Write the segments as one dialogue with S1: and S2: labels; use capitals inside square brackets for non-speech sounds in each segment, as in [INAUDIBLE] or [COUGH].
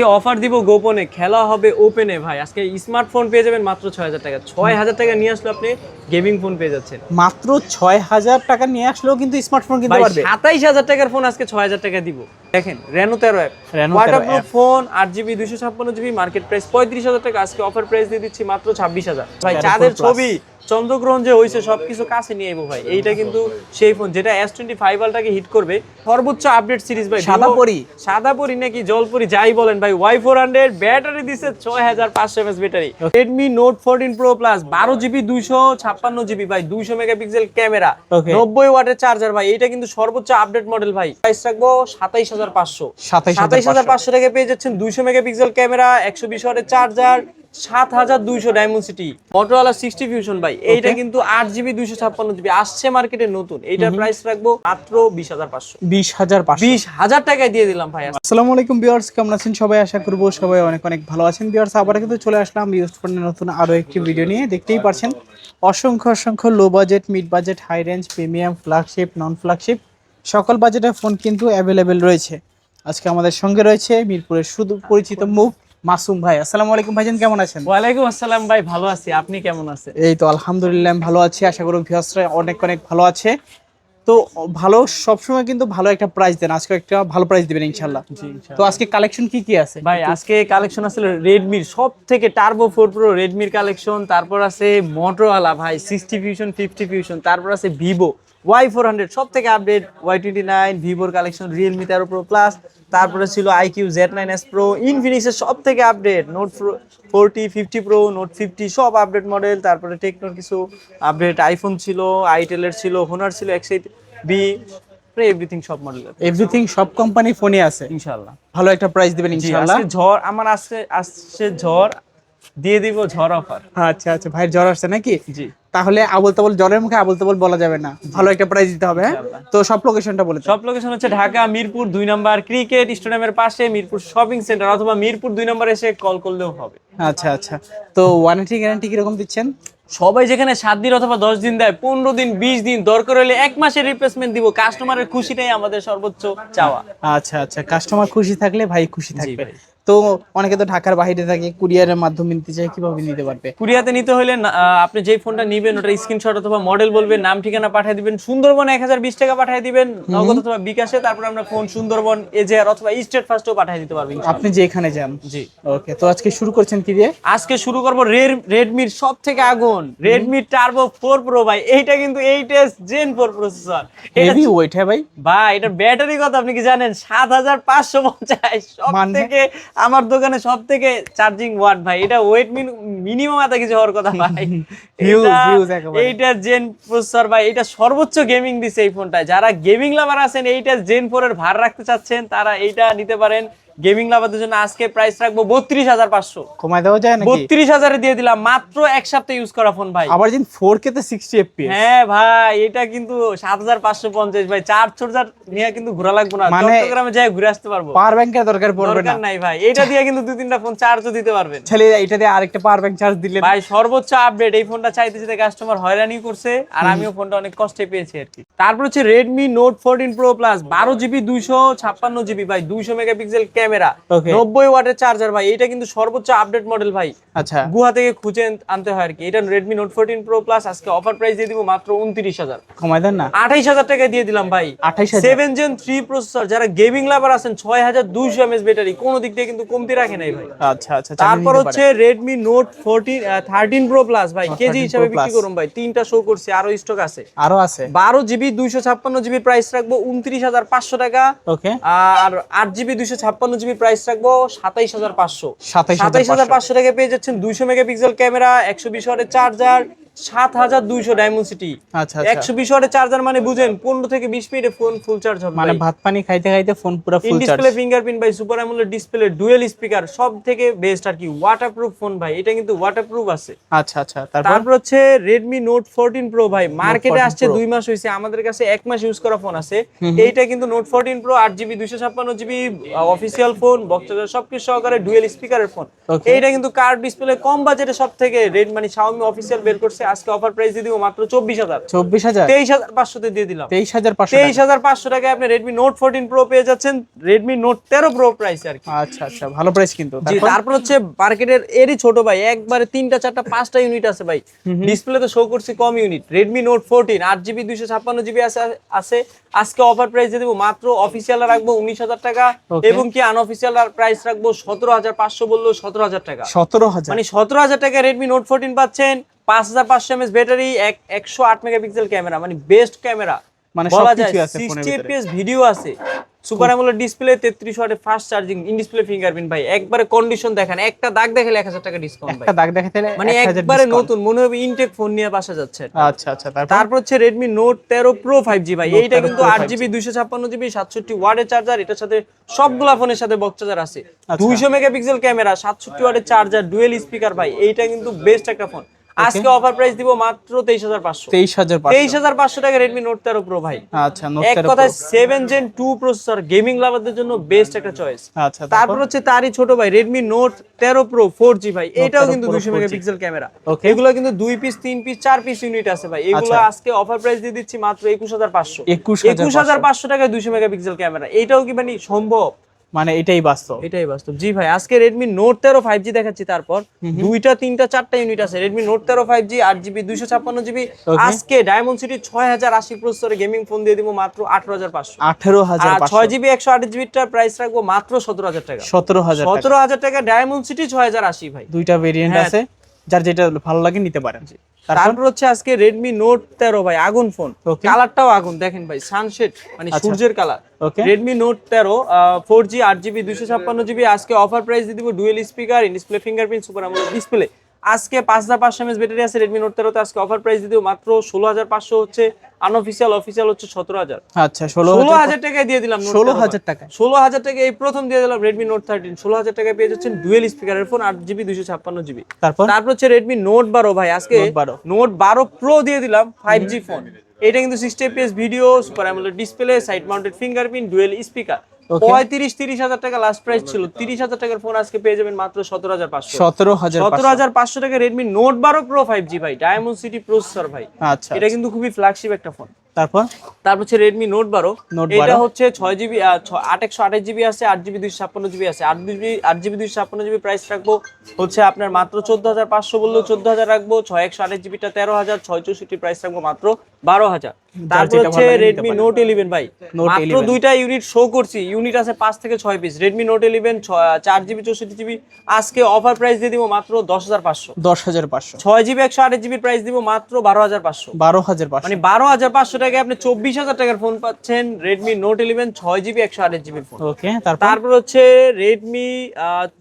S1: আজকে অফার দিব গোপনে খেলা হবে ওপেনে ভাই। আজকে স্মার্টফোন পেয়ে যাবেন মাত্র ছয় হাজার টাকা। ছয় হাজার টাকা নিয়ে আসলে আপনি গেমিং ফোন পেয়ে যাচ্ছেন।
S2: মাত্র ছয় হাজার টাকা নিয়ে আসলেও কিন্তু স্মার্টফোন কিনতে পারবে।
S1: সাতাইশ হাজার টাকার ফোন আজকে ছয় হাজার টাকা দিব। দেখেন রেনো তেরো অ্যাপ
S2: Reno 13
S1: ওয়াটারপ্রুফ ফোন আট জিবি দুশো ছাপ্পান্ন জিবি মার্কেট প্রাইস পঁয়ত্রিশ হাজার টাকা। আজকে অফার প্রাইস দিয়ে দিচ্ছি মাত্র ছাব্বিশ হাজার। ভাই
S2: 13
S1: চাঁদের ছবি। চন্দ্রগ্রহণ যে হয়েছে সবকিছু কাছে নিয়ে এবো ভাই। এইটা কিন্তু সেই ফোন যেটা এস টোয়েন্টি ফাইভ আলটাকে হিট করবে। সর্বোচ্চ আপডেট সিরিজ ভাই
S2: সাদা পরি?
S1: সাদা পরি নাকি জলপরি যাই বলেন ভাই ওয়াই ফোর হান্ড্রেড ব্যাটারি দিচ্ছে ছয় হাজার পাঁচশো MS battery Redmi note fourteen pro plus বারো জিবি দুইশো ছাপ্পান্ন জিবি ভাই দুইশো মেগাপিক্সেল ক্যামেরা নব্বই ওয়াটের চার্জার ভাই এটা কিন্তু সর্বোচ্চ আপডেট মডেল ভাই। প্রাইস রাখব সাতাইশ হাজার পাঁচশো। সাতাইশ হাজার পাঁচশো। টাকা পেয়ে যাচ্ছেন দুইশো মেগাপিক্সেল ক্যামেরা একশো বিশ ওয়াটের চার্জার সাত হাজার দুইশো diamond city Motorola sixty fusion ভাই এইটা কিন্তু আট জিবি দুইশো ছাপ্পান্ন জিবি আসছে মার্কেটে নতুন। এইটার প্রাইস রাখব মাত্র বিশ হাজার পাঁচশো।
S2: বিশ হাজার
S1: বিশ হাজার টাকায় দিয়ে দিলাম ভাই
S2: আসসালামু আলাইকুম বিয়ার্স কেমন আছেন সবাই? আশা করব সবাই অনেক অনেক ভালো আছেন। বিয়ার্স আবার কিন্তু চলে আসলাম ইউজ ফোনের নতুন আরও একটি ভিডিও নিয়ে। দেখতেই পারছেন অসংখ্য অসংখ্য low budget mid budget high range premium flagship non flagship সকল বাজেটের ফোন কিন্তু অ্যাভেলেবেল রয়েছে। আজকে আমাদের সঙ্গে রয়েছে মিরপুরের শুধু পরিচিত মুখ মাসুম ভাই আসসালামু আলাইকুম ভাইজান কেমন আছেন?
S1: ওয়ালাইকুম আসসালাম ভাই ভালো আছি। আপনি কেমন আছেন?
S2: এই তো আলহামদুলিল্লাহ আমি ভালো আছি। আশা করি ভিউয়ার্সরা অনেক অনেক ভালো আছে। তো ভালো সবসময় কিন্তু ভালো একটা প্রাইস দেন। আজকে একটা ভালো প্রাইস দিবেন ইনশাল্লাহ তো আজকে কালেকশন কি কি আছে?
S1: ভাই আজকে কালেকশন আছে রেডমির সব থেকে টার্বো ফোর প্রো রেডমির কালেকশন তারপর আছে মোটরওয়ালা ভাই সিক্সটি ফিউশন ফিফটি ফিউশন তারপর আছে ভিভো ওয়াই ফোর হান্ড্রেড সব থেকে আপডেট ওয়াই টোয়েন্টি নাইন ভিভোর কালেকশন রিয়েলমি তেরো প্রো প্লাস তারপরে ছিল iQOO Z nine S pro ইনফিনিক্সের সব থেকে update note forty fifty pro note fifty সব আপডেট মডেল তারপরে টেকনোর কিছু আপডেট আইফোন ছিল আইটেলের ছিল হোনার ছিল একশো বি এভরিথিং সব মডেল
S2: এভরিথিং সব কোম্পানি ফোনে আছে।
S1: ইনশাল্লাহ
S2: ভালো একটা প্রাইস দিবেন ইনশাআল্লাহ।
S1: ঝড় আমার আসছে আসছে ঝড় দিয়ে দিব ঝড় অফার
S2: আচ্ছা আচ্ছা ভাইয়ের জ্বর আসছে নাকি?
S1: জি।
S2: তাহলে আবল তাবল জ্বরের মুখে আবল তাবল বলা যাবে না। ভালো একটা প্রাইস দিতে হবে হ্যাঁ? তো সব লোকেশনটা বলে
S1: সব লোকেশন হচ্ছে ঢাকা মিরপুর দুই নাম্বার ক্রিকেট স্টেডিয়ামের পাশে মিরপুর শপিং সেন্টার অথবা মিরপুর দুই নাম্বার এসে কল করলেও হবে।
S2: আচ্ছা আচ্ছা। তো ওয়ারেন্টি গ্যারান্টি কীরকম দিচ্ছেন?
S1: সবাই যেখানে সাত দিন অথবা দশ দিন দেয় পনেরো দিন বিশ দিন দরকার হলে এক মাসের রিপ্লেসমেন্ট দিব। কাস্টমারের খুশিটাই আমাদের সর্বোচ্চ চাওয়া।
S2: আচ্ছা আচ্ছা। কাস্টমার খুশি থাকলে ভাই খুশি থাকবে। তো অনেকে তো ঢাকার বাইরে থাকে কুরিয়ারের মাধ্যমে নিতে চায় কীভাবে নিতে পারবে?
S1: কুরিয়াতে নিতে হলে আপনি যেই ফোনটা নিবেন ওটা স্ক্রিনশট অথবা মডেল বলবেন নাম ঠিকানা পাঠিয়ে দিবেন সুন্দরবন এক হাজার বিশ টাকা পাঠিয়ে দিবেন নগদ অথবা বিকাশে তারপর আমরা ফোন সুন্দরবন এজেআর অথবা স্টেট ফার্স্টও পাঠিয়ে দিতে পারবেন
S2: আপনি যেখানে যান।
S1: জি।
S2: ওকে তো আজকে শুরু করছেন কি দিয়ে?
S1: আজকে শুরু করব রেডমির সব থেকে আগুন রেডমি টার্বো ফোর প্রো ভাই এইটা কিন্তু eight S gen four processor
S2: heavy weight হ্যাঁ ভাই?
S1: ভাই এটা ব্যাটারি কথা আপনি কি জানেন? সাত হাজার পাঁচশো পঞ্চাশ সব
S2: মানে?
S1: থেকে আমার দোকানে সব থেকে চার্জিং ওয়াট ভাই। এটা ওয়েট মিনিমাম এত কিছু হওয়ার কথা ভাই। [LAUGHS] এইটা জেন প্রসার ভাই এটা সর্বোচ্চ গেমিং দিছে এই ফোনটা যারা গেমিং লাভার আছেন এইটা জেন ফোর এর ভার রাখতে চাচ্ছেন তারা এইটা নিতে পারেন। গেমিং লাভারদের জন্য আজকে প্রাইস রাখব বত্রিশ হাজার পাঁচশো।
S2: কমায় দেওয়া যায়
S1: বত্রিশ হাজারে দিয়ে দিলাম মাত্র এক সপ্তাহ ইউজ করা ফোন ভাই।
S2: আবার যেন ফোর কে তে সিক্সটি এফপিএস
S1: হ্যাঁ ভাই এটা কিন্তু সাত হাজার পাঁচশো পঞ্চাশ ভাই চার চার্জার নিয়ে কিন্তু ঘোরা লাগবে না।
S2: মানে-
S1: চট্টগ্রামে যাই ঘুরে আসতে পারব।
S2: পাওয়ার ব্যাংকের দরকার পড়বে না।
S1: নাই ভাই এটা দিয়ে কিন্তু দুই তিনটা ফোন চার্জও দিতে পারবেন।
S2: ছেলে এটা দিয়ে আরেকটা পাওয়ার ব্যাংক চার্জ দিলে
S1: ভাই সর্বোচ্চ আপডেট এই ফোনটা চাইতে চাইতে কাস্টমার হয়রানি করছে আর আমিও ফোনটা অনেক কষ্টে পেয়েছি আর কি। তারপর হচ্ছে Redmi note fourteen pro plus বারো জিবি দুইশো ছাপ্পান্ন জিবি ভাই দুইশো মেগাপিক্সেল ক্যামেরা
S2: Okay.
S1: নব্বই ওয়াটের চার্জার ভাই এটা কিন্তু সর্বোচ্চ আপডেট মডেল ভাই।
S2: আচ্ছা।
S1: গুহা থেকে খুঁজে আনতে হয় আর কি এটা Redmi note fourteen pro plus আজকে অফার প্রাইস দিয়ে দিব মাত্র উনত্রিশ হাজার।
S2: কমায় দেন না।
S1: আঠাইশ হাজার টাকা দিয়ে দিলাম ভাই।
S2: 28,000
S1: সেভেন জেন থ্রি প্রসেসর যারা গেমিং লাভার আছেন ছয় হাজার দুইশো এমএস ব্যাটারি কোনো দিক দিয়ে কিন্তু কমতি রাখে নাই ভাই।
S2: আচ্ছা আচ্ছা
S1: তারপর হচ্ছে Redmi note fourteen thirteen pro plus ভাই কেজি হিসাবে বিক্রি করুন ভাই। তিনটা শো করছে আরও স্টক আছে।
S2: আরও আছে।
S1: বারো জিবি দুইশো ছাপ্পান্ন জিবি প্রাইস রাখব উনত্রিশ হাজার পাঁচশো টাকা।
S2: ওকে
S1: আর আট জিবি দুইশো ছাপ্পান্ন জিবি প্রাইস রাখব সাতাইশ হাজার পাঁচশো। সাতাইশ হাজার পাঁচশো। টাকা পেয়ে যাচ্ছেন দুইশো মেগাপিক্সেল ক্যামেরা একশো বিশ চার্জার সাত হাজার দুইশো ডায়মন্ড সিটি।
S2: আচ্ছা আচ্ছা।
S1: একশো বিশ ওয়াটের চার্জার মানে বুঝেন পনেরো থেকে বিশ মিনিটে ফোন ফুল চার্জ হবে।
S2: মানে ভাত পানি খাইতে খাইতে ফোন পুরো ফুল চার্জ
S1: ডিসপ্লে ফিঙ্গারপ্রিন্ট ভাই super AMOLED display dual speaker সব থেকে বেস্ট আর কি। ওয়াটারপ্রুফ ফোন ভাই এটা কিন্তু ওয়াটারপ্রুফ আছে।
S2: আচ্ছা আচ্ছা তারপর?
S1: তারপর হচ্ছে রেডমি নোট ফোরটিন প্রো ভাই মার্কেটে আসছে দুই মাস হয়েছে আমাদের কাছে এক মাস ইউজ করা ফোন আছে। এইটা কিন্তু নোট ফোরটিন প্রো আট জিবি দুইশো ছাপ্পান্ন জিবি অফিসিয়াল ফোন বক্স সবকিছু সহকারে ডুয়েল স্পিকারের ফোন. এইটা কিন্তু কার্ড ডিসপ্লে কম বাজেটে সব থেকে রেড মানে শাওমি অফিসিয়াল বের করছে আজকে অফার প্রাইস দিয়ে দিব মাত্র চব্বিশ হাজার।
S2: চব্বিশ হাজার?
S1: তেইশ হাজার পাঁচশোতে দিয়ে দিলাম।
S2: তেইশ হাজার পাঁচশো
S1: তেইশ হাজার পাঁচশো টাকায় আপনি রেডমি নোট ফোরটিন প্রো পেয়ে যাচ্ছেন। রেডমি নোট তেরো প্রো প্রাইস আর কি।
S2: আচ্ছা আচ্ছা ভালো প্রাইস কিন্তু। তারপর?
S1: হচ্ছে মার্কেটের এরই ছোট ভাই একবারে তিনটা চারটা পাঁচটা ইউনিট আছে ভাই। ডিসপ্লেতে শো করছি কম ইউনিট রেডমি নোট ফোরটিন আট জিবি দুইশো ছাপ্পান্ন জিবি আছে আছে। আজকে অফার প্রাইস দিয়ে দেবো মাত্র অফিসিয়াল রাখব উনিশ হাজার টাকা। এবং কি আনঅফিসিয়াল প্রাইস রাখব সতেরো হাজার পাঁচশো বলল সতেরো হাজার টাকা।
S2: সতেরো হাজার।
S1: মানে সতেরো হাজার টাকা রেডমি নোট ফোরটিন পাচ্ছেন। পাঁচ হাজার পাঁচশো এমএস ব্যাটারি এক একশো আট মেগাপিক্সেল ক্যামেরা মানে বেস্ট ক্যামেরা।
S2: মানে
S1: বলা যায় সিক্সটি এফপিএস ভিডিও আছে। সুপার অ্যামোলেড ডিসপ্লে তেত্রিশ ওয়াটের fast charging in display fingerprint ভাই। একবারে কন্ডিশন দেখেন একটা দাগ দেখালে এক হাজার টাকা ডিসকাউন্ট ভাই।
S2: একটা দাগ দেখাতে হলে
S1: মানে একবারে নতুন মনে হবে ইনটেক ফোন নিয়ে বাসা যাচ্ছে।
S2: আচ্ছা আচ্ছা তারপর?
S1: হচ্ছে রেডমি নোট তেরো প্রো ফাইভ জি ভাই। এইটা কিন্তু আট
S2: 5G
S1: জিবি দুইশো ছাপ্পান্ন জিবি সাতষট্টি ওয়ার্ডের চার্জার এটার সাথে সবগুলা ফোনের সাথে বক্স চার্জার আছে।
S2: আচ্ছা।
S1: দুইশো মেগাপিক্সেল ক্যামেরা সাতষট্টি ওয়ার্ডের চার্জার ডুয়েল স্পিকার ভাই। এইটা কিন্তু বেস্ট একটা ফোন আজকে অফার প্রাইস দিব মাত্র তেইশ হাজার পাঁচশো।
S2: তেইশ হাজার পাঁচশো।
S1: তেইশ হাজার পাঁচশো টাকা রেডমি নোট তেরো প্রো ভাই।
S2: আচ্ছা নোট
S1: এক
S2: তেরো
S1: কথায় seven gen two processor gaming লাভারদের জন্য বেস্ট একটা চয়েস
S2: আচ্ছা
S1: তারপর? হচ্ছে তারই ছোট ভাই রেডমি নোট তেরো প্রো ফোর জি ভাই। এটাও কিন্তু
S2: Pro
S1: দুইশো
S2: 4G
S1: মেগাপিক্সেল ক্যামেরা এগুলো কিন্তু দুই পিস তিন পিস চার পিস ইউনিট আছে ভাই। এগুলো
S2: আচ্ছা।
S1: আজকে অফার প্রাইস দিয়ে দিচ্ছি মাত্র একুশ হাজার পাঁচশো।
S2: 21,500
S1: একুশ হাজার পাঁচশো টাকায় দুইশো মেগাপিক্সেল ক্যামেরা এটাও কি মানে সম্ভব?
S2: মানে এটাই বাস্তব।
S1: এটাই বাস্তব। জি ভাই আজকে রেডমি নোট তেরো ফাইভ জি দেখাচ্ছি তারপর। দুইটা তিনটা চারটা ইউনিট আছে। রেডমি নোট তেরো ফাইভ জি আট জিবি দুইশো ছাপ্পান্ন জিবি আজকে ডায়মন্ড সিটি ছয় হাজার আশি প্রস্তরে গেমিং ফোন দিয়ে দিব মাত্র আঠারো হাজার পাঁচশো।
S2: আঠেরো হাজার
S1: ছয় জিবি একশো আট জিবিটার প্রাইস রাখব মাত্র সতেরো হাজার টাকা।
S2: সতেরো হাজার
S1: সতেরো হাজার টাকা ডায়মন্ড সিটি ছয় হাজার আশি ভাই।
S2: দুইটা ভেরিয়েন্ট
S1: হ্যাঁ।
S2: আছে। যার যেটা ভালো লাগে নিতে পারেন। তারপর?
S1: হচ্ছে আজকে রেডমি নোট তেরো ভাই আগুন ফোন। কালারটাও আগুন দেখেন ভাই সানসেট মানে
S2: আচ্ছা।
S1: সূর্যের কালার
S2: Redmi
S1: রেডমি নোট তেরো ফোর জি আট জিবি দুশো ছাপ্পান্ন জিবি আজকে অফার প্রাইস দিয়ে দিব dual speaker in display fingerprint super AMOLED display আজকে পাঁচ হাজার পাঁচশো এমএস ব্যাটারি আছে রেডমি নোট তেরোতে আজকে অফার প্রাইস দিয়ে মাত্র ষোলো হাজার পাঁচশো হচ্ছে আনঅফিসিয়াল অফিসিয়াল হচ্ছে সতেরো হাজার।
S2: আচ্ছা ষোলো
S1: ষোলো
S2: হাজার
S1: টাকায় দিয়ে দিলাম Note
S2: 16
S1: 13
S2: হাজার টাকায়?
S1: ষোলো হাজার টাকা এই প্রথম দিয়ে দিলাম রেডমি নোট থার্টিন ষোলো হাজার টাকায় পেয়ে যাচ্ছেন ডুয়েল স্পিকারের ফোন আট জিবি দুশো ছাপ্পান্ন জিবি
S2: তারপর?
S1: তারপর হচ্ছে রেডমি নোট বারো ভাই আজকে
S2: Note 12
S1: নোট বারো প্রো দিয়ে দিলাম ফাইভ জি ফোন এটা কিন্তু sixty FPS video super AMOLED display side mounted fingerprint dual speaker. পঁয়ত্রিশ তিরিশ হাজার টাকা লাস্ট প্রাইস ছিল। তিরিশ হাজার টাকার ফোন আজকে পেয়ে যাবেন মাত্র সতেরো হাজার পাঁচশো।
S2: সতেরো হাজার
S1: সতেরো হাজার পাঁচশো টাকা রেডমি নোট বারো প্রো ফাইভ জি ভাই ডায়মন্ড সিটি প্রসেসর ভাই।
S2: আচ্ছা।
S1: এটা কিন্তু খুবই ফ্ল্যাগশিপ একটা ফোন
S2: তারপর?
S1: তারপর হচ্ছে রেডমি নোট বারো। এটা হচ্ছে ছয় জিবি আট একশো আঠাশ জিবি আছে আট জিবি দুইশো ছাপ্পান্ন জিবি আছে। আট জিবি আট জিবি দুইশো ছাপ্পান্ন জিবি প্রাইস রাখব হচ্ছে আপনার মাত্র চোদ্দ হাজার পাঁচশো বললেও চোদ্দ হাজার রাখব। ছয় একশো আঠাশ জিবিটা তেরো হাজার ছয় চৌষট্টি প্রাইস রাখব মাত্র বারো হাজার। তারপর হচ্ছে রেডমি নোট ইলেভেন ভাই। মাত্র দুইটা ইউনিট শো করছি। ইউনিট আছে পাঁচ থেকে ছয় পিস রেডমি নোট ইলেভেন চার জিবি চৌষট্টি জিবি। আজকে অফার প্রাইস দিয়ে দিব মাত্র দশ হাজার পাঁচশো।
S2: দশ হাজার পাঁচশো।
S1: ছয় জিবি একশো আঠাশ জিবি প্রাইস দিব মাত্র বারো হাজার পাঁচশো।
S2: বারো হাজার পাঁচশো।
S1: মানে বারো হাজার পাঁচশো টাকায় আপনি চব্বিশ হাজার টাকার ফোন পাচ্ছেন রেডমি নোট ইলেভেন ছয় জিবি একশো আঠাশ ফোন
S2: ওকে তারপর?
S1: হচ্ছে রেডমি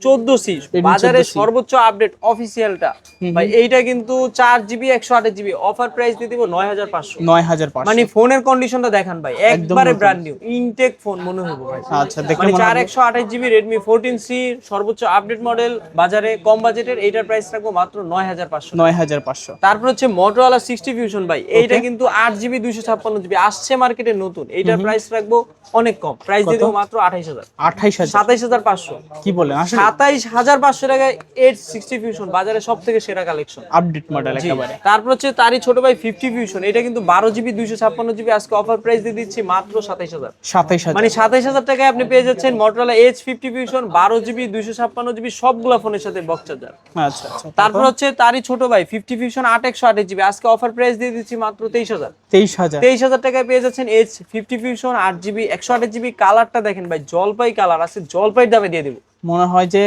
S1: চোদ্দ সি বাজারে সর্বোচ্চ আপডেট অফিসিয়ালটা ভাই এইটা কিন্তু চার জিবি একশো আঠাশ জিবি অফার প্রাইস দিয়ে দিব নয় হাজার পাঁচশো।
S2: নয় হাজার
S1: মানে ফোনের কন্ডিশনটা দেখান ভাই একবারে। ব্র্যান্ড নিউ ইনটেক ফোন মনে হব ভাই।
S2: আচ্ছা
S1: মানে চার একশো আঠাশ জিবি রেডমি ফোরটিন সি সর্বোচ্চ আপডেট মডেল বাজারে কম বাজেটের এইটার প্রাইস রাখব মাত্র নয় হাজার পাঁচশো
S2: নয় হাজার পাঁচশো।
S1: তারপর হচ্ছে মোটরোলা সিক্সটি ফিউশন ভাই এইটা কিন্তু আট জিবি দুইশো ছাপ্পান্ন জিবি আসছে মার্কেটে নতুন। এইটার প্রাইস রাখব অনেক কম। প্রাইস দিয়ে দেবো মাত্র আঠাইশ হাজার।
S2: আঠাইশ
S1: সাতাইশ হাজার পাঁচশো।
S2: কি আসলে
S1: সাতাইশ হাজার পাঁচশো টাকায় এইট সিক্সটি ফিউশন বাজারে সব থেকে সেরা কালেকশন
S2: আপডেট মডেল একেবারে।
S1: তারপর হচ্ছে তারই ছোট ভাই ফিফটি ফিউশন এটা কিন্তু বারো জিবি দুইশো ছাপ্পান্ন জিবি আজকে অফার প্রাইস দিয়ে দিচ্ছি মাত্র সাতাইশ হাজার।
S2: সাতাইশ
S1: মানে সাতাইশ হাজার টাকায় আপনি পেয়ে যাচ্ছেন মোটরোলা এইচ ফিফটি ফিউশন বারো জিবি দুইশো ছাপ্পান্ন জিবি সবগুলা ফোনের সাথে বক্স চার্জার
S2: আচ্ছা আচ্ছা।
S1: তারপর হচ্ছে তারই ছোট ভাই ফিফটি ফিউশন আট একশো আঠাশ জিবি আজকে অফার প্রাইস দিয়ে দিচ্ছি মাত্র তেইশ হাজার।
S2: তেইশ হাজার।
S1: তেইশ হাজার টাকায় পেয়ে যাচ্ছেন এইচ ফিফটি ফিউশন আট জিবি একশো আট জিবি কালারটা দেখেন ভাই জলপাই কালার আছে জলপাই দামে দিয়ে দেবো।
S2: মনে হয় যে